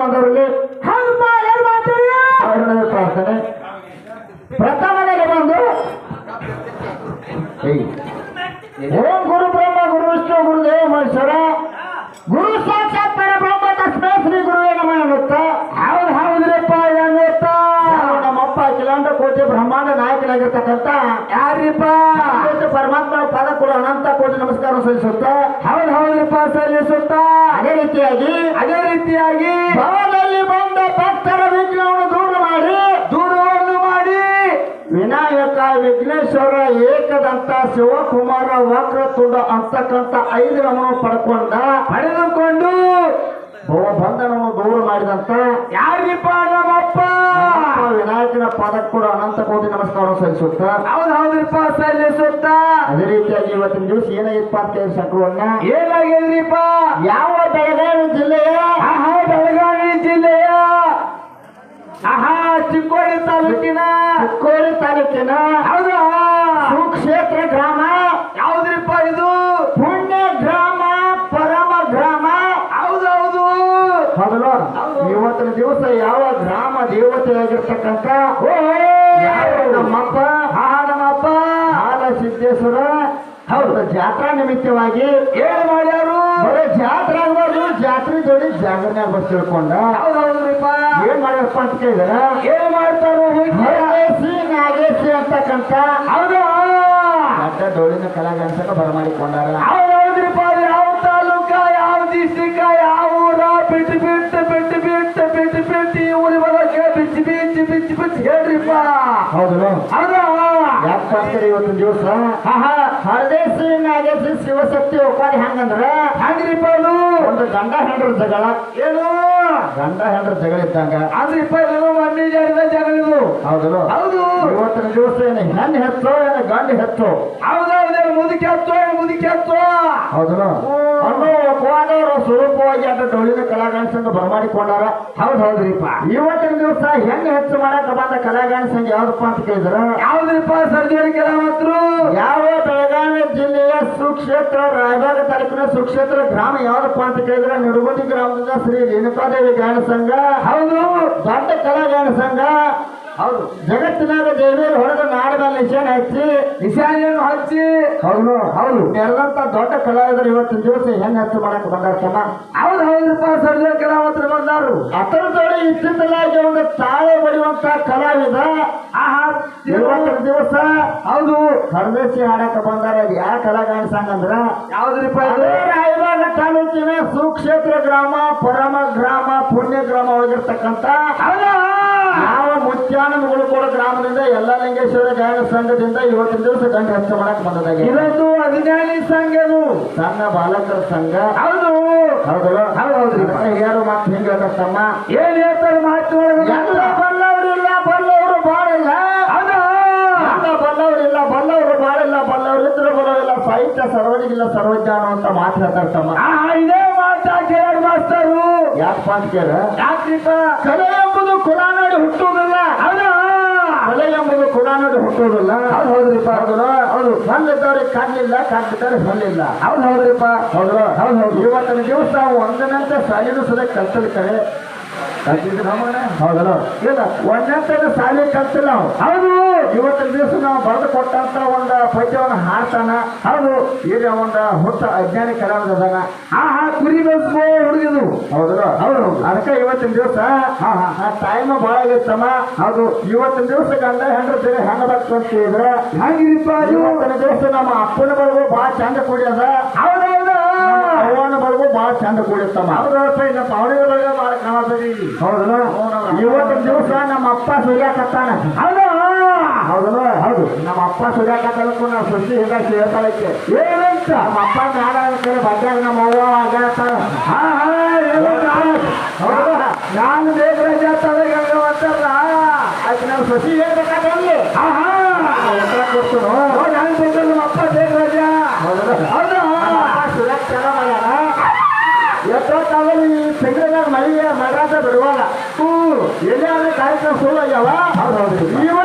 மாணவர்களே ಅನಂತ ಕೋಟಿ ನಮಸ್ಕಾರ ಸಲ್ಲಿಸುತ್ತಾ ಹೌದು ಹೌದಪ್ಪ ಸಲ್ಲಿಸುತ್ತಾ. ಅದೇ ರೀತಿಯಾಗಿ ಅದೇ ರೀತಿಯಾಗಿ ಭವದಲ್ಲಿ ಬಂದ ಭಕ್ತರ ವಿಘ್ನವನ್ನು ದೂರ ಮಾಡಿ ದೂರವನ್ನು ಮಾಡಿ. ವಿನಾಯಕ ವಿಘ್ನೇಶ್ವರ ಏಕದಂತ ಶಿವಕುಮಾರ ವಕ್ರತುಂಡ ಅಂತಕ್ಕಂಥ ಐದು ನಮನ ಪಡ್ಕೊಂಡ ಪಡೆದುಕೊಂಡು ಬಂಧನವನ್ನು ದೂರ ಮಾಡಿದಂತ ಯಾರಿಪ್ಪ ನಮ್ಮಪ್ಪ ವಿನಾಯಕನ ಪಾದಕ್ಕೆ ಕೂಡ ಅನಂತ ಕೋಟಿ ನಮಸ್ಕಾರ ಸಲ್ಲಿಸುತ್ತ? ಹೌದು ಹೌದ್ರಿಪ್ಪ ಸಲ್ಲಿಸುತ್ತ? ಅದೇ ರೀತಿಯಾಗಿ ಇವತ್ತಿನ ದಿವಸ ಏನಾಗಿತ್ತು ಅಂತ ಹೇಳಿ ಸಕ್ರವನ್ನ ಏನಾಗಿದ್ರಿಪ್ಪ? ಯಾವ ಬೆಳಗಾವಿ ಜಿಲ್ಲೆಯ? ಆಹಾ ಬೆಳಗಾವಿ ಜಿಲ್ಲೆಯ? ಆಹಾ ಚಿಕ್ಕೋಡಿ ತಾಲೂಕಿನ? ಚಿಕ್ಕೋಡಿ ತಾಲೂಕಿನ? ಹೌದಾ ಸುಕ್ಷೇತ್ರ ಗ್ರಾಮ ಯಾವ್ದ್ರಿಪ್ಪ ಇದು ಪುಣ್ಯ ಗ್ರಾಮ ಪರಮ ಗ್ರಾಮ ಹೌದೌದು ಹೌದಲ್ಲ ಇವತ್ತಿನ ದಿವಸ ಯಾವ ಗ್ರಾಮ ದೇವತೆಯಾಗಿರ್ತಕ್ಕಂಥ ನಮ್ಮಪ್ಪ ಆಹಾ ನಮ್ಮಪ್ಪ ಹಾಲ ಸಿದ್ದೇಶ್ವರ ಹೌದು. ಜಾತ್ರಾ ನಿಮಿತ್ತವಾಗಿ ಏನು ಮಾಡ್ಯಾರು? ಬರೀ ಜಾತ್ರೆ ಆಗ್ಬಾರ್ದು ಜಾತ್ರೆ ಜೋಡಿ ಜಾಗರಣೆ ಬಸ್ ತಿಳ್ಕೊಂಡ. ಹೌದೌದ್ರಿಪ್ಪ ಏನ್ ಮಾಡ್ಯಾರಪ್ಪ ಅಂತ ಕೇಳಿದ್ರ? ಏನ್ ಮಾಡ್ತಾರು? ಹರದೇಶಿ ನಾಗೇಶಿ ಅಂತಕ್ಕಂತ ಹೌದು. ದೊಡ್ಡ ಡೋಳಿನ ಕಲಾಗಂಸಕ ಬರಮಾಡಿಕೊಂಡಾರ. ಹೌದೌದ್ರಿಪ್ಪ ಯಾವ ತಾಲೂಕ ಯಾವ ಡಿಸ್ಟಿಕ್ ಯಾವ ಹೌದು ಹೌದಾ. ಯಾಕೆ ಇವತ್ತು ಇವತ್ತಿನ ದಿವಸ ಆಹಾ ಹರದೇಶಿ ನಾಗೇಶಿ ಶಿವಶಕ್ತಿ ಉಪಾಧಿ ಹಂಗಂದ್ರ? ಹಂಗ್ರಿಪ್ಪ ಅದು ಒಂದು ಗಂಡ ಹೆಂಡ್ರ ಜಗಳ. ಏನು? ಗಂಡ ಹೆಂಡ್ರ ಜಗಳ ಇದ್ದಂಗ ಅಂದ್ರಿಪ್ಪ ಇದು ಮಣ್ಣಿ ಜಾರಿದ ಜಗಳ ಇದು. ಹೌದು ಹೌದು. ಇವತ್ತಿನ ದಿವಸ ಏನು ಹೆಣ್ಣು ಹೆತ್ತೋ ಏನು ಗಂಡ ಹೆಚ್ಚು ಹೌದೌದು ಮುದುಕಿ ಹಚ್ಚೋ ಮುದುಕಿ ಹಚ್ಚೋ ಹೌದು ಅನ್ನೋ ಕೋಣವರು ಸ್ವರೂಪವಾಗಿ ಅಂತ ಡೊಳ್ಳಿನ ಕಲಾಗಾನ ಸಂಘ ಬರಮಾಡಿಕೊಂಡಾರ. ಹೌದು ಹೌದ್ರಿಪ್ಪ. ಇವತ್ತಿನ ದಿವಸ ಹೆಂಗ್ ಹೆಚ್ಚು ಮಾಡಕ ಬಂದ ಸಂಘ ಯಾವ್ದಪ್ಪ ಅಂತ ಕೇಳಿದ್ರ? ಯಾವ್ದ್ರಿಪ್ಪ ಸರ್ಜರಿ ಕೆಲವತ್ರು ಯಾವ ಬೆಳಗಾವಿ ಜಿಲ್ಲೆಯ ಸುಕ್ಷೇತ್ರ ರಾಯಬಾಗ ತಾಲೂಕಿನ ಸುಕ್ಷೇತ್ರ ಗ್ರಾಮ ಯಾವ್ದಪ್ಪ ಅಂತ ಕೇಳಿದ್ರೆ? ನಿಡುಗುಂದಿ ಗ್ರಾಮದಿಂದ ಶ್ರೀ ರೇಣುಕಾದೇವಿ ಗಾಯನ ಸಂಘ. ಹೌದು. ದೊಡ್ಡ ಕಲಾಗಾನ ಸಂಘ. ಹೌದು. ಜಗತ್ತಿನಾಗ ದೇವರು ಹೊಡೆದ ನಾಡದಲ್ಲಿ ನಿಶಾನ ಹಚ್ಚಿ ನಿಶಾನೆಯನ್ನು ಹಚ್ಚಿ. ಹೌದು. ಹೌದು. ಎಲ್ಲಂತ ದೊಡ್ಡ ಕಲಾವಿದರು ಇವತ್ತಿನ ದಿವಸ ಹೆಂಗ್ ಹತ್ತು ಮಾಡಕ್ ಬಂದಾರ ಸಮ ಹೌದು ಹೌದಪ್ಪ ಸರ್ಜ ಕೆಲವತ್ರು ಬಂದಾರು. ಅದರ ಜೋಡಿ ಇತ್ತಿತ್ತಲಾಗಿ ಒಂದು ತಾಳೆ ಬಡಿಯುವಂತ ಕಲಾವಿದ. ಆಹಾ ಇವತ್ತಿನ ದಿವಸ ಹೌದು. ಹರದೇಶಿ ಹಾಡಕ ಬಂದಾರ. ಯಾವ ಕಲಾಗಾನ ಸಂಘ ಅಂದ್ರ? ಯಾವ್ದ್ರಿಪ್ಪ ರಾಯಬಾಗ ತಾಲೂಕಿನ ಸುಕ್ಷೇತ್ರ ಗ್ರಾಮ ಪರಮ ಗ್ರಾಮ ಪುಣ್ಯ ಗ್ರಾಮ ಹೋಗಿರ್ತಕ್ಕಂತ ಹೌದಾ? ಯಾವ ಮುತ್ಯಾನಗಳು ಕೂಡ ಗ್ರಾಮದಿಂದ ಎಲ್ಲ ಲಿಂಗೇಶ್ವರ ಗಾಯನ ಸಂಘದಿಂದ ಇವತ್ತಿನ ದಿವಸ ಗಂಡ ಹಚ್ಚ ಮಾಡಕ್ ಬಂದದಾಗೆ. ಇದೊಂದು ಅಭಿಜ್ಞಾನಿ ಸಂಘ ಸಣ್ಣ ಬಾಲಕರ ಸಂಘ. ಹೌದು. ಹೌದು. ಹೌದ್ರಿ ಯಾರು ಮಾತು ಹಿಂಗ ಹೇಳ್ತಮ್ಮ ಏನ್ ಹೇಳ್ತಾರೆ ಮಾತು ಎಲ್ಲ ಬಲ್ಲವರಿಲ್ಲ ಬಲ್ಲವರು ಬಾಳಿಲ್ಲ ಹೌದಾ. ಎಲ್ಲ ಬಲ್ಲವರಿಲ್ಲ ಬಲ್ಲವರು ಬಾಳಿಲ್ಲ ಬಲ್ಲವರು ಇದ್ರೆ ಬರೋದಿಲ್ಲ ಸಾಹಿತ್ಯ ಸರ್ವರಿಗಿಲ್ಲ ಸರ್ವಜ್ಞಾನ ಅಂತ ಮಾತು ಹೇಳ್ತಾರೆ ತಮ್ಮ. ಇದೇ ಮಾತಾ ಕೇಳಿ ಮಾಸ್ತರು ಯಾಕಪ್ಪ ಅಂತ ಕೇಳ ಯಾಕ್ರಿಪ್ಪ? ಕಲೆ ಎಂಬುದು ಕುರಾನಡಿ ನೋಡಿ ಹುಟ್ಟುವುದಿಲ್ಲ. ಹೌದಾ? ಕಲೆ ಎಂಬುದು ಕುರಾನಡಿ ನೋಡಿ ಹುಟ್ಟುವುದಿಲ್ಲ. ಹೌದು ಹೌದ್ರಿಪ್ಪ. ಹೌದು ಹೌದು. ಹಲ್ಲಿದ್ದವ್ರಿಗೆ ಕಣ್ಣಿಲ್ಲ ಕಣ್ಣಿದ್ದವ್ರಿಗೆ ಹಲ್ಲಿಲ್ಲ ಹೌದು ಹೌದ್ರಿಪ್ಪ. ಹೌದು ಹೌದು ಹೌದು. ಇವತ್ತಿನ ದಿವಸ ಒಂದನಂತೆ ಸಾಲಿನೂ ಸದ ಕಲ್ತಿದ್ರು ನಮ್ಮನೆ ಹೌದಲ್ಲ. ಇಲ್ಲ ಒಂದನೇ ಸಾಲಿ ಕಲ್ತಿಲ್ಲ ನಾವು. ಹೌದು. ಇವತ್ತಿನ ದಿವಸ ನಾವು ಬರೆದು ಕೊಟ್ಟಂತ ಒಂದು ಪದ್ಯವನ್ನು ಹಾಡ್ತಾನ ಹೌದು ಈಗ ಒಂದು ಹುಟ್ಟ ಅಜ್ಞಾನಿ ಕಲಾವಿದನ ಆ ಹಾ ಕುರಿ ಬೆಳೆಸ್ಕೋ ಹುಡುಗಿದು. ಹೌದಲ್ಲ ಹೌದು. ಅದಕ್ಕೆ ಇವತ್ತಿನ ದಿವಸ ಟೈಮ್ ಬಹಳ ಆಗಿತ್ತಮ್ಮ ಹೌದು. ಇವತ್ತಿನ ದಿವಸ ಗಂಡ ಹೆಂಡ್ರ ಸೇರಿ ಹೆಂಗ ಬೇಕು ಅಂತ ಹೇಳಿದ್ರೆ ಹಂಗಿರಿಪ್ಪ ಇವತ್ತಿನ ದಿವಸ ನಮ್ಮ ಅಪ್ಪನ ಬಳಗು ಬಹಳ ಚಂದ ಕೂಡ್ಯದ. ಹೌದೌದು. ಅವನ ಬಳಗು ಬಹಳ ಚಂದ ಕೂಡಿರ್ತಮ್ಮ ಹೌದಪ್ಪ ಇನ್ನ ಪಾವಳಿ ಒಳಗೆ ಭಾಳ ಕಾಣತದಿ. ಹೌದಲ್ಲ? ಇವತ್ತಿನ ದಿವಸ ನಮ್ಮ ಅಪ್ಪ ಸುರಿಯಾಕತ್ತಾನ ಹೌದಾ. ಹೌದಲ್ಲ? ಹೌದು. ನಮ್ಮ ಅಪ್ಪ ಸುರ್ಯಾಕತ್ತಲಕ್ಕೂ ನಾವು ಸುದ್ದಿ ಹಿಂದೆ ಹೇಳ್ತಾಳಕ್ಕೆ ಏನಂತ? ನಮ್ಮ ಅಪ್ಪ ನಾಡ ಕಡೆ ಬಂದಾಗ ನಮ್ಮ ಅವ್ವ ಆಗ್ಯಾತಾಳ ಆಹಾ ಏನಂತ ಹೌದಲ್ಲ ನಾನು ದೇವರಾಜ ತಲೆಗೆ ಅಂತಾರಲ್ಲ ಅದಕ್ಕೆ ನಾವು ಸಸಿ ಹೇಳ್ಬೇಕಾದಲ್ಲಿ ಆಹಾ ಉತ್ತರ ಕೊಡ್ತೀನೋ ನಾನು ಬಂದ ನಮ್ಮ ಅಪ್ಪ ದೇವರಾಜ. ಹೌದಲ್ಲ ಹೌದಾ. ಸುರ್ಯಾಕ್ ಚಲ ಮಾಡ್ಯಾನ ಎಷ್ಟೊತ್ತಾಗಲಿ ಈ ತೆಂಗಿನಾಗ ಮಳಿಗೆ ಮರಾಠ ಬಿಡುವಲ್ಲ ಎಲ್ಲಾದ್ರೂ ಕಾರ್ಯಕ್ರಮ ಸುಳ್ಳು ಆಗ್ಯಾವ? ಹೌದು ನನ್ನ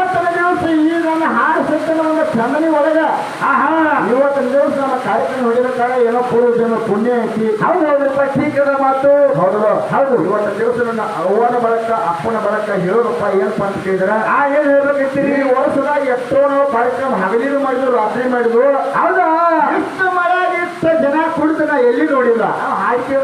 ಹಾಡು ಸಿಕ್ಕಿನ ಒಂದು ಚಂದನಿ ಒಳಗ. ಆಹಾ. ಇವತ್ತು ದಿವಸ ನಮ್ಮ ಕಾರ್ಯಕ್ರಮ ಹೊಡಿಬೇಕಾಗ ಏನೋ ಪೂರ್ವ ಜನ ಪುಣ್ಯ ಐತಿ. ಹೌದು ಹೌದಪ್ಪ ಠೀಕ ಮಾತು. ಹೌದು ಹೌದು. ಇವತ್ತು ದಿವಸ ನನ್ನ ಅವ್ವನ ಬಳಕ ಅಪ್ಪನ ಬಳಕ ಹೇಳೋರಪ್ಪ ಏನಪ್ಪ ಅಂತ ಕೇಳಿದ್ರ? ಆ ಏನ್ ಹೇಳ್ಬೇಕಿತ್ತು ಈ ವರ್ಷದಾಗ ಎಷ್ಟೋ ನಾವು ಕಾರ್ಯಕ್ರಮ ಹಗಲಿನೂ ಮಾಡಿದ್ರು ರಾತ್ರಿ ಮಾಡಿದ್ರು ಹೌದಾ? ಇಷ್ಟು ಮಳೆ ಇಷ್ಟ ಜನ ಕುಡಿದ ನಾ ಎಲ್ಲಿ ನೋಡಿಲ್ಲ. ಆಯ್ಕೆ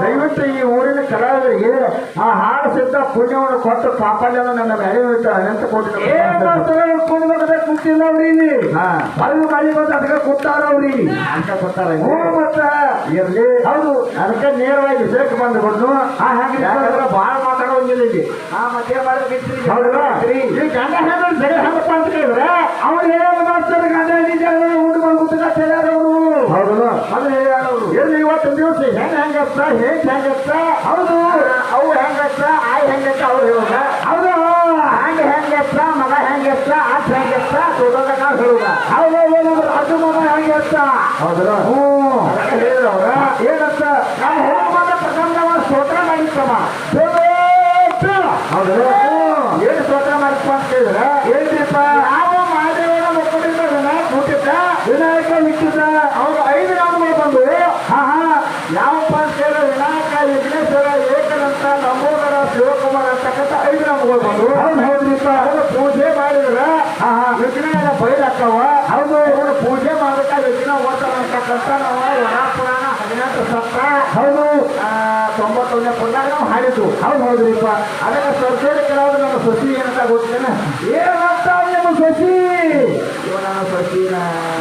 ದಯವಿಟ್ಟು ಈ ಊರಿನ ಕಲಾವಿದರಿಗೆ ಆ ಹಾಡು ಸಿದ್ಧ ಪುಣ್ಯವನ್ನು ಕೊಟ್ಟು ಪಾಪಲ್ಯನ ನನ್ನ ಮೇಲೆ ಅನಂತ ಕೋಟಿ ಏನ್ ಮಾಡ್ತಾರ ಕುಡ್ಬೇಕಾದ್ರೆ ಕೂತಿಲ್ಲ ಅವ್ರಿ ಮಳೆ ಬಂದು ಅದಕ್ಕೆ ಕೊಟ್ಟಾರ ಅವ್ರಿ ಅಂತ ಕೊಟ್ಟಾರ ಹ್ಞೂ ಮತ್ತ. ಇರ್ಲಿ. ಹೌದು. ಅದಕ್ಕೆ ನೇರವಾಗಿ ವಿಷಯಕ್ಕೆ ಬಂದು ಆ ಹಾಗೆ ಯಾಕಂದ್ರೆ ಬಹಳ ಮಾತಾಡೋಂಗಿಲ್ಲ ಇಲ್ಲಿ. ಮತ್ತೆ ಮಾಡ್ಬೇಕಿತ್ರಿ ಹೌದಲ್ಲ ಈ ಗಂಡ ಹೆಂಗಪ್ಪ ಅಂತ ಕೇಳಿದ್ರೆ ಅವ್ರು ಏನು ಮಾಡ್ತಾರೆ ಗಂಡ ನಿಜ ಹುಡುಗ ಹೌದಲ್ಲ? ಅದು ಹೇಳೋರು ಎಲ್ಲಿ ಇವತ್ತು ದಿವಸ ಹೆಂಗ್ ಹೆಂಗತ್ತ ಹೇಗ್ ಹೆಂಗತ್ತ ಹೌದು. ಅವು ಹೆಂಗತ್ತ ಆಯ್ ಹೆಂಗತ್ತ ಅವ್ರು ಹೇಳುದ? ಹೌದು. ಹಂಗ ಹೆಂಗತ್ತ ಮಗ ಹೆಂಗತ್ತ ಆಚ್ ಹೆಂಗತ್ತ ದೊಡ್ಡದ ನಾವು ಹೇಳುದ? ಹೌದು ಅದು ಮಗ ಹೆಂಗೆ ಅಂತ ಹೌದಲ್ಲ? ಹ್ಞೂ. ಅದಕ್ಕೆ ಹೇಳಿದ್ರು ನಾನು ಏನಂತ ಬಂದ ಹೋಮದ ಪ್ರಸಂಗವ ಸ್ತೋತ್ರ ಮಾಡಿತ್ತಮ್ಮ ಹೌದಲ್ಲ? ಏನು ಸ್ತೋತ್ರ ಮಾಡಿಪ್ಪ ಅಂತ ಕೇಳಿದ್ರೆ? ಏನ್ರಿಪ್ಪ ಯಾವ ಮಾದೇವನ ಮಕ್ಕಳಿಂದ ವಿನಾಯಕ ಹುಟ್ಟಿದ್ದ? ವಿನಾಯಕ ಹುಟ್ಟಿದ ಅವ್ರು ಐದು ನಾಮಗಳು ಬಂದು ಹಾ ಹಾ ಯಾವಪ್ಪ ಅಂತ ಹೇಳಿದ್ರೆ ವಿನಾಯಕ ವಿಘ್ನೇಶ್ವರ ಏಕನಂತ ನಮೋದರ ಶಿವಕುಮಾರ ಅಂತಕ್ಕಂಥ ಐದು ನಾಮಗಳು ಬಂದು ಹೌದು ಹೌದ್ರಿಪ್ಪ ಅವರು ಪೂಜೆ ಮಾಡಿದ್ರೆ ವಿಘ್ನ ಬೈಲಕ್ಕವ. ಹೌದು. ಅವರು ಪೂಜೆ ಮಾಡ್ಬೇಕಾ ವಿಘ್ನ ಓದ್ತಾರ ಅಂತಕ್ಕಂಥ ನಾವು ವರ ಪುರಾಣ ಹದಿನೆಂಟು ಸತ್ತ ಹೌದು. ತೊಂಬತ್ತೊಂದನೇ ಪುರಾಣ ನಾವು ಹಾಡಿದ್ದು ಹೌದು ಹೌದ್ರಿಪ್ಪ ಅದಕ್ಕೆ ಸರ್ಕಾರ ಕೆಲವರು ನಮ್ಮ ಸಸಿ ಏನಂತ ಗೊತ್ತೇನೆ ಏನಂತ ಸಸಿನ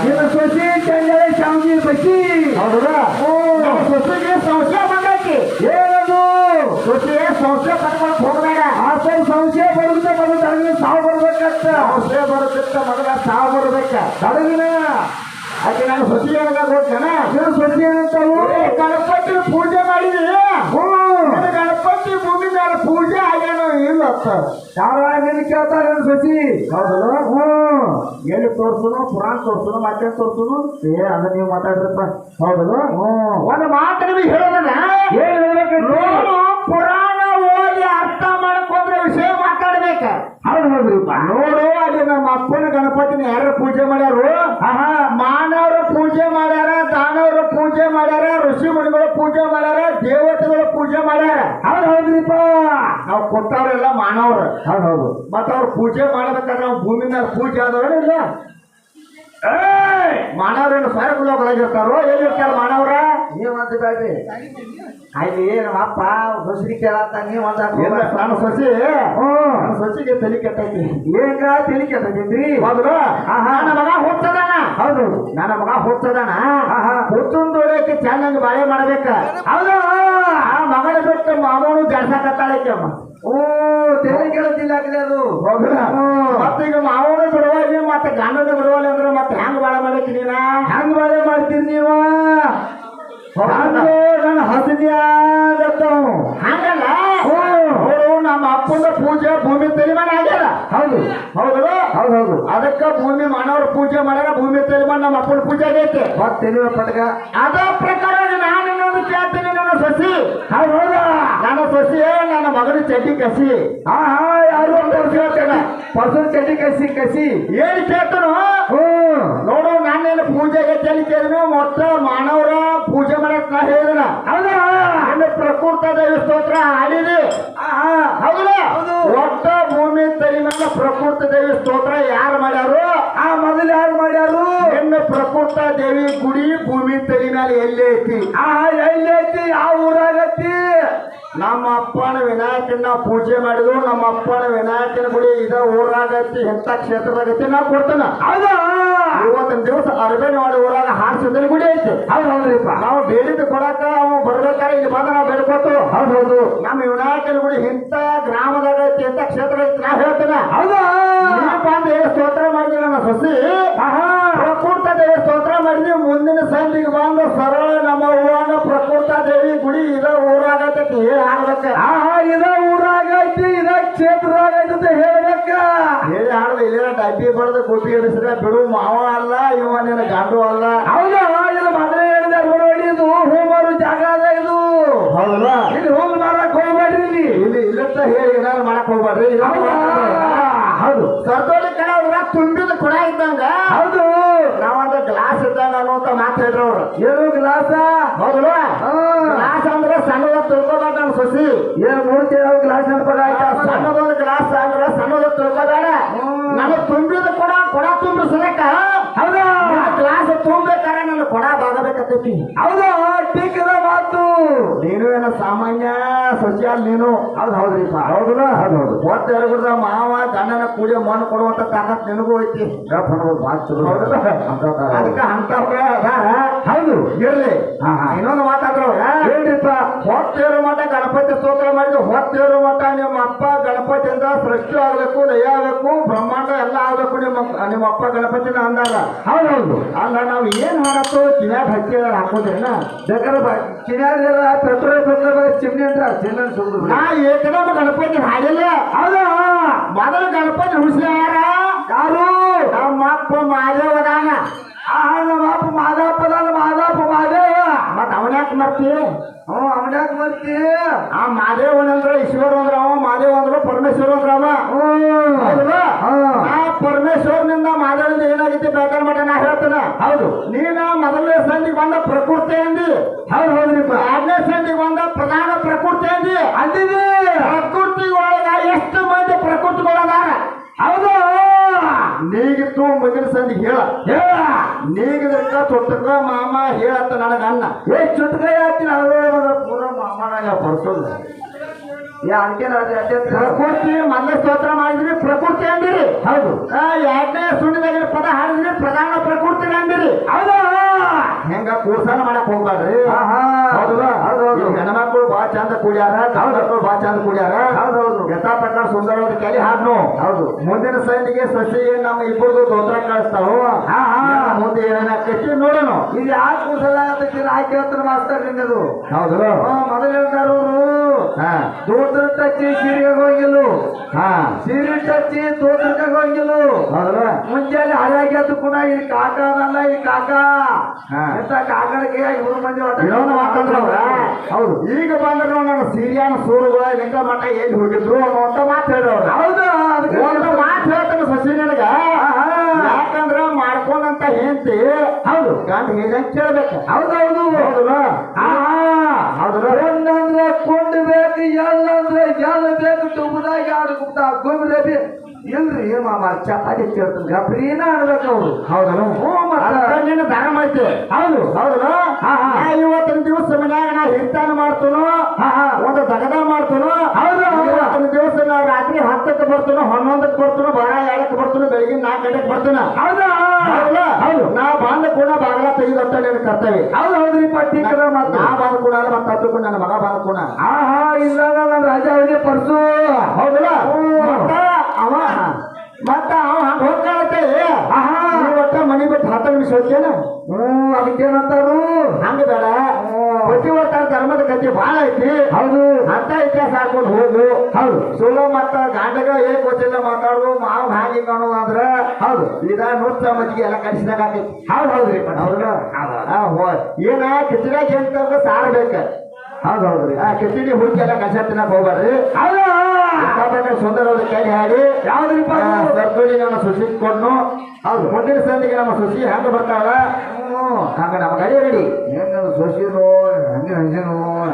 ನಿಮ್ಮ ಸೊಸಿ ಚಂದನ ಶಾಮಗಿ ಬಸಿ ಹೌದಾ? ಸೊಸೆಗೆ ಸಂಶಯ ಬಂದೈತಿ ಏನದು? ಸೊಸೆ ಸಂಶಯ ಪಡ್ಕೊಂಡು ಹೋಗ್ಬೇಡ. ಆಸಲ್ ಸಂಶಯ ಬರುತ್ತೆ ಬಂದು ತಡಗಿನ ಸಾವು ಬರ್ಬೇಕಂತ. ಸಂಶಯ ಬರುತ್ತಿತ್ತ ಮೊದಲ ಸಾವು ಬರ್ಬೇಕ. ತಡಗಿನ. ಅದಕ್ಕೆ ನಾನು ಸಸಿ ಏನಂತ ಗೊತ್ತೇನ ನಿಮ್ಮ ಸೊಸಿ ಏನಂತಾವು ಏ, ಪೂಜೆ ಮಾಡಿದಿ? ಹ್ಞೂ. ಇದು ಗಣಪತಿ ಭೂಮಿ ಮೇಲೆ ಪೂಜೆ ಆಗ್ಯಾನ ಇಲ್ಲ ಯಾರ ನಿನ್ ಕೇಳ್ತಾರ ಸೊಸಿ ಹೌದಲ್ಲ? ಹ್ಞೂ. ಎಲ್ಲಿ ತೋರ್ಸುನು ಪುರಾಣ ತೋರ್ಸುನು ಮತ್ತೆ ತೋರ್ಸುನು? ಏ ಅದ ನೀವು ಮಾತಾಡ್ರಪ್ಪ. ಹೌದಲ್ಲ? ಹ್ಞೂ. ಒಂದು ಮಾತು ನಿಮಗೆ ಹೇಳೋದಲ್ಲ ಏನ್ ಹೇಳ್ಬೇಕಂತ ನೋಡು ಪುರಾಣ ಓದಿ ಅರ್ಥ ಮಾಡ್ಕೊಂಡ್ರೆ ವಿಷಯ ಮಾತಾಡ್ಬೇಕ. ಹೌದು ಹೌದ್ರಿಪ್ಪ. ನೋಡು ಅಲ್ಲಿ ನಮ್ಮ ಅಪ್ಪನ ಗಣಪತಿನ ಯಾರು ಪೂಜೆ ಮಾಡ್ಯಾರು ಆಹಾ ಮಾನವರು ಪೂಜೆ ಮಾಡ್ಯಾರ ದಾನವರು ಪೂಜೆ ಮಾಡ್ಯಾರ ಋಷಿ ಮುನಿಗಳು ಪೂಜೆ ಮಾಡ್ಯಾರ ದೇವತೆಗಳು ಪೂಜೆ ಮಾಡ್ಯಾರ ಹೌದು ಹೌದ್ರಿಪ್ಪ ನಾವು ಕೊಟ್ಟವ್ರೆಲ್ಲ ಮಾನವರು. ಹೌದು ಹೌದು ಮತ್ತ ಅವ್ರು ಪೂಜೆ ಮಾಡಬೇಕಾದ್ರೆ ನಾವು ಭೂಮಿ ಮೇಲೆ ಪೂಜೆ ಆದವ್ರ ಇಲ್ಲ. ಏಯ್! ಮಾನವರೇನು ಸ್ವಯಂ ಲೋಕರಾಗಿರ್ತಾರೋ ಏನಿರ್ತಾರ ಮಾನವರ? ನೀವ್ ಅಂತ ಬೇಡ್ರಿ ಅಲ್ಲಿ ನಮ್ಮ ಅಪ್ಪ ಸಸಿ ಕೇಳತ್ತ ನೀವ್ ಅಂತ ನಾನು ಸಸಿ. ನನ್ನ ಸಸಿಗೆ ತಲೆ ಕೆಟ್ಟೈತಿ. ಏನ್ರ ತಲೆ ಕೆಟ್ಟಿದ್ರಿ ಹೌದು ಆಹಾ. ನನ್ನ ಮಗ ಹೋಗ್ತದಾನ ಹೌದು. ನನ್ನ ಮಗ ಹೋಗ್ತದಾನ ಆಹಾ. ಹುಟ್ಟುಂದೋಡಕ್ಕೆ ಚೆನ್ನಾಗಿ ಬಾಳೆ ಮಾಡ್ಬೇಕ. ಹೌದಾ. ಮಗಳ ಬಿಟ್ಟು ಮಾಮೂನು ಜಾಡ್ಸಾಕತ್ತಾಳಕ್ಕೆ ಅಮ್ಮ. ಓ ಆಗ್ಲಿ ಅದು. ಹೌದಾ. ಮತ್ತೆ ಈಗ ಮಾವನ ಮತ್ತೆ ಗಂಡನ ಬಿಡುವಲ್ಲ ಅಂದ್ರೆ ಮತ್ತೆ ಹೆಂಗ್ ಬಾಳೆ ನೀನ? ಹೆಂಗ್ ಬಾಳೆ ಮಾಡ್ತೀರಿ ನೀವ? ನನ್ನ ಹಂಗಲ್ಲ? ನಮ್ಮ ಅಪ್ಪನ ಪೂಜೆ ಭೂಮಿ ತೆಲಿಮಾನ ಆಗ್ಯಾರ. ಹೌದು. ಹೌದಲ್ಲ ಹೌದು ಹೌದು. ಅದಕ್ಕ ಭೂಮಿ ಮಾನವರ ಪೂಜೆ ಮಾಡ್ಯಾರ ಭೂಮಿ ತೆಲಿಮಾನ ನಮ್ಮ ಅಪ್ಪನ ಪೂಜೆ ಆಗೈತೆ. ಮತ್ ತಿಳಿವ ಪಟಕ? ಅದ ಪ್ರಕಾರ ಸಸಿ? ನಾನು ಹೌದಾ. ನನ್ನ ಸಸಿ ನನ್ನ ಮಗನ ಚಡ್ಡಿ ಕಸಿ. ಹಾ ಹಾ ಯಾರು ಹೇಳ್ತೇನೆ ಚಟಿ ಕಸಿ ಕಸಿ. ಏನ್ ಕೇಳ್ತಾನು? ನೋಡು ನಾನೇನು ಪೂಜೆಗೆ ತಲೆ ಕೇಳಿದ್ನು ಮೊತ್ತ ಮಾನವರ ಪೂಜೆ ಮಾಡಕ್ ನಾ ಹೇಳಿದ ಹೌದಾ. ಪ್ರಕೃತ ದೇವಿ ಸ್ತೋತ್ರ ಹಾಡಿದಿ. ಹೌದು. ಒಟ್ಟ ಭೂಮಿ ತಲೆ ಮೇಲೆ ಪ್ರಕೃತ ದೇವಿ ಸ್ತೋತ್ರ ಯಾರು ಮಾಡ್ಯಾರು? ಆ ಮೊದಲು ಯಾರು ಮಾಡ್ಯಾರು? ಹೆಂಗ ಪ್ರಕೃತ ದೇವಿ ಗುಡಿ ಭೂಮಿ ತಲೆ ಮೇಲೆ ಎಲ್ಲಿ ಐತಿ? ಆ ಎಲ್ಲಿ ಐತಿ? ಆ ಊರಾಗತಿ ನಮ್ಮ ಅಪ್ಪನ ವಿನಾಯಕನ ಪೂಜೆ ಮಾಡಿದ್ರು ನಮ್ಮ ಅಪ್ಪನ ವಿನಾಯಕನ ಗುಡಿ ಇದ ಊರಾಗತಿ ಎಂತ ಕ್ಷೇತ್ರದಾಗತಿ ನಾ ಕೊಡ್ತಾನ? ಹೌದಾ? ಇವತ್ತಿನ ದಿವಸ ಅರಬೇನವಾಡಿ ಊರಾಗ ಹಾಡ್ಸಿದ್ರೆ ಗುಡಿ ಐತಿ. ಹೌದು ಹೌದ್ರಿಪ್ಪ. ನಾವು ಬೇಡಿದ ಕೊಡಾಕ ಅವ ಬರ್ಬೇಕಾರೆ ಇಲ್ಲಿ ಬಂದ ನಾವು ಬೇಡ್ಕೊತು ಹೌದು ಹೌದು. ನಮ್ಮ ವಿನಾಯಕನ ಗುಡಿ ಇಂಥ ಗ್ರಾಮದಾಗ ಐತಿ ಅಂತ ಕ್ಷೇತ್ರ ಐತಿ ನಾ ಹೇಳ್ತೇನೆ. ಹೌದಾ? ಬಂದು ಏನು ಸ್ತೋತ್ರ ಮಾಡಿದ್ವಿ ನನ್ನ ಸಸಿ. ಪ್ರಕೃತ ದೇವಿ ಸ್ತೋತ್ರ ಮಾಡಿದ್ವಿ ಮುಂದಿನ ಸಂದಿಗೆ ಬಂದು ಸರಳ ನಮ್ಮ ಊರಾಗ ಪ್ರಕೃತ ದೇವಿ ಗುಡಿ ಇದ ಊರಾಗತೈತಿ ಹೇಳಿ ಆಗತ್ತೆ ಆಹಾ ಇದ ಊರಾಗೈತಿ ಇದ ಕ್ಷೇತ್ರದಾಗೈತಿ ಅಂತ ಹೇಳ್ಬೇಕ ಹೇಳಿ ಆಡದ ಇಲ್ಲಿನ ಡಬ್ಬಿ ಬಡದ ಕೋಪಿ ಹಿಡಿಸಿದ್ರೆ ಬಿಡು ಮಾವ ಅಲ್ಲ ಇವ ನಿನ್ನ ಗಂಡು ಅಲ್ಲ. ಹೌದಾ ಇಲ್ಲ ಮದ್ರೆ ಹೇಳಿದ ನೋಡಿ ಇದು ಹೋಮರು ಜಾಗ ಅದ ಇದು. ಹೌದಲ್ಲ ಇಲ್ಲಿ ಹೋಗಿ ಮಾರಕ್ ಹೋಗ್ಬೇಡ್ರಿ ಇಲ್ಲಿ. ಇಲ್ಲಿ ಇಲ್ಲಂತ ಹೇಳಿ ಏನಾದ್ರು ಮಾಡಕ್ ಹೋಗ್ಬಾರ್ರಿ ಇಲ್ಲ ಕಡೆ ಅವ್ರ ತುಂಬಿದ ಕೊಡ ಇದ್ದಂಗ. ಹೌದು. ನಾವಂತ ಗ್ಲಾಸ್ ಇದ್ದಂಗ ಅನ್ನುವಂತ ಮಾತಾಡ್ರಿ ಅವ್ರು. ಏನು ಗ್ಲಾಸ ಹೌದಾ ಹಾ. ಗ್ಲಾಸ್ ಅಂದ್ರೆ ಸಣ್ಣದ ತಿಳ್ಕೊಬೇಡ ಸಸಿ. ಏನು ಏನ್ ಮೂರ್ತಿ ಕೊಡ ತುಂಬ ಸಲಕ ಹೌದಾ. ಕ್ಲಾಸ್ ತುಂಬಬೇಕಾರೆ ನನ್ನ ಕೊಡ ಬಾಗಬೇಕತ್ತೈತಿ ಹೌದಾ ಟೀಕದ ಮಾತು. ನೀನು ಏನ ಸಾಮಾನ್ಯ? ಸೊಸಿಯಲ್ ನೀನು ಹೌದು ಹೌದ್ರಿ ಹೌದಲ್ಲ ಹೌದು ಒತ್ತ ಎರಗುದ ಮಾವ ಗಂಡನ ಪೂಜೆ ಮಣ್ಣು ಕೊಡುವಂತ ತಾಕತ್ ನಿನಗೂ ಐತಿ. ಹೌದಲ್ಲ? ಅದಕ್ಕೆ ಅಂತವ್ರ ಅದಾರ. ಹೌದು. ಇರ್ಲಿ. ಇನ್ನೊಂದು ಮಾತಾಡ್ರು ಹೇಳ್ರಿಪ್ಪ ಹೊತ್ತೇರು ಮಠ ಗಣಪತಿ ಸ್ತೋತ್ರ ಮಾಡಿದ್ರು ಹೊತ್ತೇರು ಮಠ ನಿಮ್ಮ ಅಪ್ಪ ಗಣಪತಿಯಿಂದ ಸೃಷ್ಟಿ ಆಗ್ಬೇಕು ಲಯ ಆಗ್ಬೇಕು ಬ್ರಹ್ಮಾಂಡ ಎಲ್ಲ ಆಗ್ಬೇಕು ನಿಮ್ಮ ನಿಮ್ಮ ಅಪ್ಪ ಗಣಪತಿನ ಅಂದಾಗ ಹೌದು ಹೌದು ಅಲ್ಲ ನಾವು ಏನ್ ಮಾಡತ್ತೋ ಚಿನ್ನ ಹಚ್ಚಿ ಹಾಕೋದ್ರಿ ಬೇಕಾದ್ರೆ ಚಿನ್ಯಾಗ ಪೆಟ್ರೋಲ್ ಪೆಟ್ರೋಲ್ ಚಿಮ್ನಿ ಅಂತ ನಾ ಏಕದಮ ಗಣಪತಿ ಹಾಡಿಲ್ಲ ಹೌದಾ ಮೊದಲು ಗಣಪತಿ ಉಳಿಸ್ಲಿ ಯಾರ ಯಾರು ನಮ್ಮ ಅಪ್ಪ ಮಾದೇವದಾನ ಅವನ್ಯಾಕ ಮರ್ತಿ? ಹ್ಞೂ ಅವನ್ಯಾಕ್ ಮರ್ತಿ? ಆ ಮಾದೇವನ್ ಅಂದ್ರ ಈಶ್ವರ ಅಂದ್ರ ಅವ ಮಾದೇವ ಅಂದ್ರ ಪರಮೇಶ್ವರ ಅಂದ್ರ ಅವ ಹೌದಲ್ಲ. ಆ ಪರಮೇಶ್ವರನಿಂದ ಮಾದೇವಿಂದ ಏನಾಗೈತಿ ಬೇಕಾದ ಮಟ ನಾ ಹೇಳ್ತೇನೆ? ಹೌದು. ನೀನ ಮೊದಲನೇ ಸಂಧಿಗೆ ಬಂದ ಪ್ರಕೃತಿ ಅಂದಿ. ಹೌದು ಹೌದ್ರಿಪ್ಪ ಎರಡನೇ ಸಂಧಿಗೆ ಬಂದ ಪ್ರಧಾನ ಪ್ರಕೃತಿ ಅಂದಿ. ಅಂದಿದೆ. ಪ್ರಕೃತಿ ಒಳಗ ಎಷ್ಟು ಮಂದಿ ಪ್ರಕೃತಿಗಳದಾರ? ಹೌದು. ನೀಗಿತ್ತು ಮುಂದಿನ ಸಂದಿ ಹೇಳ. ಹೇಳ. ನೀಗಿದಕ್ಕ ತೊಟ್ಟಕ ಮಾಮ ಹೇಳತ್ತ ನನಗ ಅನ್ನ. ಏ ಚುಟ್ಕೈ ಅದು ಪೂರ ಮಾಮನಾಗ ಬರ್ಸೋದು. ಅಡ್ಡೆ ಪ್ರಕೃತಿ ಮೊದಲ ಸ್ತೋತ್ರ ಮಾಡಿದ್ರಿ ಪ್ರಕೃತಿ ಅಂದಿರಿ. ಹೌದು. ಎರಡನೇ ಸುಣ್ಣಿದಾಗ ಪದ ಹಾಡಿದ್ರಿ ಪ್ರಧಾನ ಪ್ರಕೃತಿ ಅಂದಿರಿ. ಹೌದಾ. ಹೆಂಗ ಕೂರ್ಸಾನ ಮಾಡಕ್ ಹೋಗ್ಬಾರ್ರಿ ಹೆಣ್ಮಕ್ಳು ಬಾ ಚಂದ ಕುಡಿಯಾರ ಮಕ್ಕಳು ಬಾ ಚಂದ ಕುಡಿಯಾರ. ಹೌದು, ಹೌದು. ಯಥಾ ಪ್ರಕಾರ ಸುಂದರ ಕಲಿ ಹಾಡ್ನು. ಹೌದು. ಮುಂದಿನ ಸೈನಿಗೆ ಸಸಿ ನಮ್ಮ ಇಬ್ಬರದು ದೋತ್ರ ಕಳಿಸ್ತಾವ ಮುಂದೆ ಏನೇನಾಕೈತಿ ನೋಡೋಣ ಇದು ಯಾಕೆ ಕೂಸಲ ಹೇಳ್ತಾರೆ ಮಾಸ್ತರ್ ನಿನ್ನದು. ಹೌದು ಮೊದಲು ಹೇಳ್ತಾರ ಹಾ. ದೋತ್ರ ಟಚ್ಚಿ ಸೀರೆಗೆ ಹೋಗಿಲ್ಲ ಹಾ. ಸೀರೆ ಟಚ್ಚಿ ದೋತ್ರಕ್ಕೆ ಹೋಗಿಲ್ಲ ಹೌದಲ್ಲ ಮುಂಜಾನೆ ಹರಿಯಾಗಿ ಎದ್ದು ಕೂಡ ಈ ಕಾಕ ಅನ್ನಲ್ಲ ಈ ಕಾಕ. ಎಂತ ಕಾಕನಿಗೆ ಇವ್ರು ಮಂದಿ ಹೌದು. ಈಗ ಬಂದ್ರು ನನ್ನ ಸೀರಿಯಾನ ಸೂರುಗಳ ಲಿಂಗ ಮಠ ಎಲ್ಲಿ ಹೋಗಿದ್ರು ಅನ್ನುವಂತ ಮಾತು ಹೇಳಿದವ್ರು. ಹೌದು ಒಂದು ಮಾತು ಹೇಳ್ತಾನೆ ಸಸಿ ನನಗ. ಯಾಕಂದ್ರ ಮಾಡ್ಕೊಂಡಂತ ಹೆಂಡತಿ ಹೌದು. ಗಂಡ ಹೇಳಂತ ಕೇಳ್ಬೇಕು. ಹೌದೌದು ಹೌದಲ್ಲ ಆಹಾ. ಹೌದಲ್ಲ ಒಂದಂದ್ರೆ ಕೊಂಡು ಬೇಕು ಎಲ್ಲಂದ್ರೆ ಎಲ್ಲ ಬೇಕು ಟುಬ್ದಾಗ ಎರಡು ಗುಪ್ತ ಗುಮ್ರೆ ಬಿ ಮಾಮ ಚಪಾತಿ ಕೇಳ್ತಾನೆ ಗಬ್ರೀನ ಆಡ್ಬೇಕು ಅವ್ರು. ಹೌದಲ್ಲ ನಿನ್ನ ಧರ್ಮ ಐತಿ ಹೌದು. ಹೌದಲ್ಲ ಇವತ್ತಿನ ದಿವಸ ಮನ್ಯಾಗ ನಾ ಹಿರ್ತಾನ ಮಾಡ್ತನೋ. ಒಂದು ದಗದ ಮಾಡ್ತನೋ? ಹೌದು. ಇವತ್ತಿನ ದಿವಸ ನಾ ರಾತ್ರಿ ಹತ್ತಕ್ಕೆ ಬರ್ತೇನೋ ಹನ್ನೊಂದಕ್ಕೆ ಬರ್ತೇನೋ ಬರ ಎರಡಕ್ಕೆ ಬರ್ತೇನೋ ಬೆಳಿಗ್ಗೆ ನಾಲ್ಕು ಗಂಟೆಗೆ ಬರ್ತೇನೆ? ಹೌದಾ ಹೌದು. ನಾ ಬಂದ ಕೂಡ ಬಾಗಲ ತೆಗೆದತ್ತ ನಿನ್ನ ಕರ್ತವ್ಯ. ಹೌದು ಹೌದ್ರಿ ಪಟ್ಟಿ ಮತ್ತೆ ನಾ ಬಂದ ಕೂಡ ಮತ್ತೆ ಹತ್ತು ನನ್ನ ಮಗ ಬಂದ ಕೂಡ. ಆಹಾ ಇಲ್ಲ ನನ್ನ ರಾಜ ಅವರಿಗೆ ಪರ್ಸು. ಹೌದಲ್ಲ? ಅವ? ಮತ್ತ ಅವ ಹಂಗ. ಒಟ್ಟ ಮನಿ ಬಿಟ್ಟು ಹತ್ತ ನಿಮಿಷ ಹೋಗ್ತೇನ ಹ್ಮ್ ಅದಕ್ಕೇನಂತಾರು? ಹಂಗ ಬೇಡ. ಹ್ಞೂ. ಪ್ರತಿವರ್ತ ಧರ್ಮದ ಗತಿ ಬಹಳ ಐತಿ. ಹೌದು. ಅಂತ ಇತಿಹಾಸ ಹಾಕೊಂಡು ಹೋಗು. ಹೌದು. ಸುಳ್ಳು ಮತ್ತ ಗಂಡಗ ಏ ಗೊತ್ತಿಲ್ಲ ಮಾತಾಡುದು ಮಾವ್ ಹಾಗೆ ಕಾಣೋದು ಅಂದ್ರ ಹೌದು. ಇದ ನುಚ್ಚ ಮಜ್ಜಿಗೆ ಎಲ್ಲ ಕಡಿಸಿದಾಗ ಹೌದು ಹೌದ್ರಿ ಹೌದಾ? ಆ, ಹೋ ಏನ ಕಿಚಡಿಯಾಗ ಎಂತ ಸಾರ್ ಬೇಕ. ಹೌದು ಹೌದ್ರಿ ಆ ಕಿಚಡಿ ಹುಡುಕಿ ಎಲ್ಲ ಕಸ ತಿನ್ನಕ್ ಹೋಗ್ಬಾರ್ರಿ ಸುಂದರವಾದ ಕೈ ಹಾಡಿ ಯಾವ್ದ್ರಿಪ್ಪ ಅದು? ಸರ್ಕೋಡಿ ನಮ್ಮ ಸುಸಿ ಕೊಡ್ನು ಹೌದು. ಮುಂದಿನ ಸಂದಿಗೆ ನಮ್ಮ ಸುಸಿ ಹೆಂಗ ಬರ್ತಾಳ? ಹಂಗ ನಮ್ಮ ಗಡಿ ರೆಡಿ. ಹೆಂಗ ಸೊಸಿರು ಹಂಗೆ ಹಂಗೇನು.